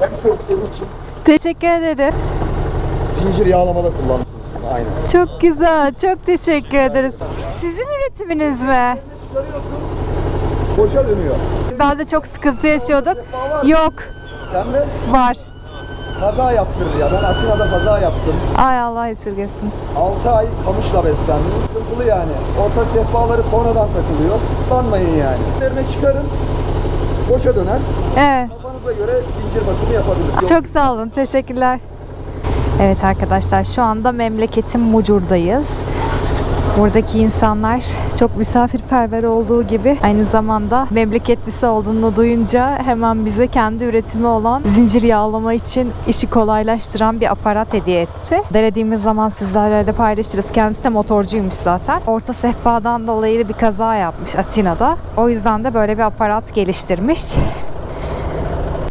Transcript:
Hem soğuk senin için Teşekkür ederim. zincir yağlamada kullanıyorsunuz bunu aynen. Çok güzel. Çok teşekkür ederiz. Sizin üretiminiz mi? Çıkarıyorsun. Boşa dönüyor. Ben de çok sıkıntı yaşıyorduk. Yok. Sen de Var. kaza yaptırır ya. Ben Atina'da kaza yaptım. Ay Allah esirgesin. 6 ay kamışla beslendim. Sıkıntılı yani. Orta sehpaları sonradan takılıyor. Kullanmayın yani. Üzerine çıkarın. Boşa döner. Evet. Kafanıza göre zincir bakımı yapabilirsiniz. Çok sağ olun. Teşekkürler. Evet arkadaşlar şu anda memleketin Mucur'dayız. Buradaki insanlar çok misafirperver olduğu gibi aynı zamanda memleketlisi olduğunu duyunca hemen bize kendi üretimi olan zincir yağlama için işi kolaylaştıran bir aparat hediye etti. Denediğimiz zaman sizlerle de paylaşırız. Kendisi de motorcuymuş zaten. Orta sehpadan dolayı bir kaza yapmış Atina'da. O yüzden de böyle bir aparat geliştirmiş.